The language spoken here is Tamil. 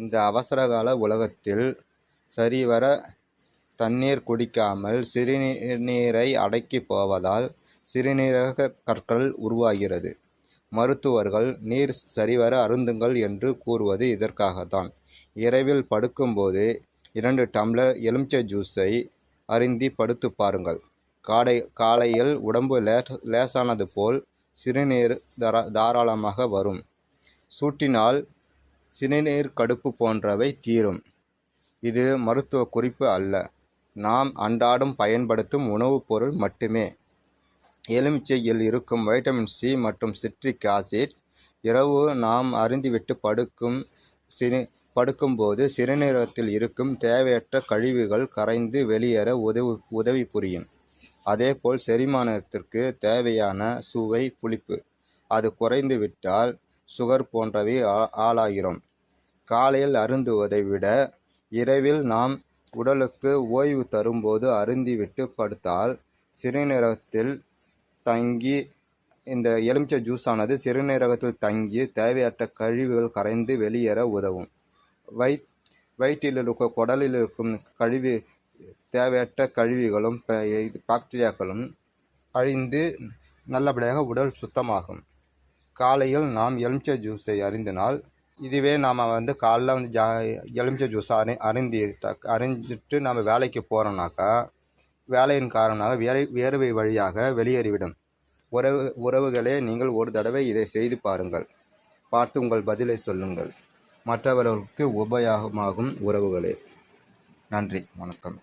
இந்த அவசரகால உலகத்தில் சரிவர தண்ணீர் குடிக்காமல் சிறுநீரை அடக்கிப் போவதால் சிறுநீரக கற்கள் உருவாகிறது. மருத்துவர்கள் நீர் சரிவர அருந்துங்கள் என்று கூறுவது இதற்காகத்தான். இரவில் படுக்கும்போது இரண்டு டம்ளர் எலுமிச்சை ஜூஸை அருந்தி படுத்துப் பாருங்கள். காடை காலையில் உடம்பு லேசானது போல் சிறுநீர் தாராளமாக வரும். சூட்டினால் சிறுநீர் கடுப்பு போன்றவை தீரும். இது மருத்துவ குறிப்பு அல்ல. நாம் அன்றாடம் பயன்படுத்தும் உணவுப் பொருள் மட்டுமே. எலுமிச்சையில் இருக்கும் வைட்டமின் சி மற்றும் சிட்ரிக் ஆசிட் இரவு நாம் அருந்திவிட்டு படுக்கும் சிறு படுக்கும்போது சிறுநீரகத்தில் இருக்கும் தேவையற்ற கழிவுகள் கரைந்து வெளியேற உதவி புரியும். அதேபோல் செரிமானத்திற்கு தேவையான சுவை புளிப்பு அது குறைந்துவிட்டால் சுகர் போன்றவை ஆளாகிறோம். காலையில் அருந்துவதை விட இரவில் நாம் உடலுக்கு ஓய்வு தரும்போது அருந்திவிட்டு படுத்தால் சிறுநீரகத்தில் தங்கி இந்த எலுமிச்சை ஜூஸானது சிறுநீரகத்தில் தங்கி தேவையற்ற கழிவுகள் கரைந்து வெளியேற உதவும். வயிற்றில் இருக்கும் குடலில் இருக்கும் கழிவு தேவையற்ற கழிவுகளும் பாக்டீரியாக்களும் அழிந்து நல்லபடியாக உடல் சுத்தமாகும். காலையில் நாம் எலுமிச்சை ஜூஸை அருந்தினால் இதுவே நாம் வந்து காலைல வந்து ஜா எலுமிச்சை ஜூஸ் அருந்திட்டு அருந்திட்டு நம்ம வேலைக்கு போகிறோம்னாக்கா வேலையின் காரணமாக வேலை வேர்வை வழியாக வெளியேறிவிடும். உறவு உறவுகளே நீங்கள் ஒரு தடவை இதை செய்து பாருங்கள். பார்த்து உங்கள் பதிலை சொல்லுங்கள். மற்றவர்களுக்கு உபயோகமாகும் உறவுகளே. நன்றி வணக்கம்.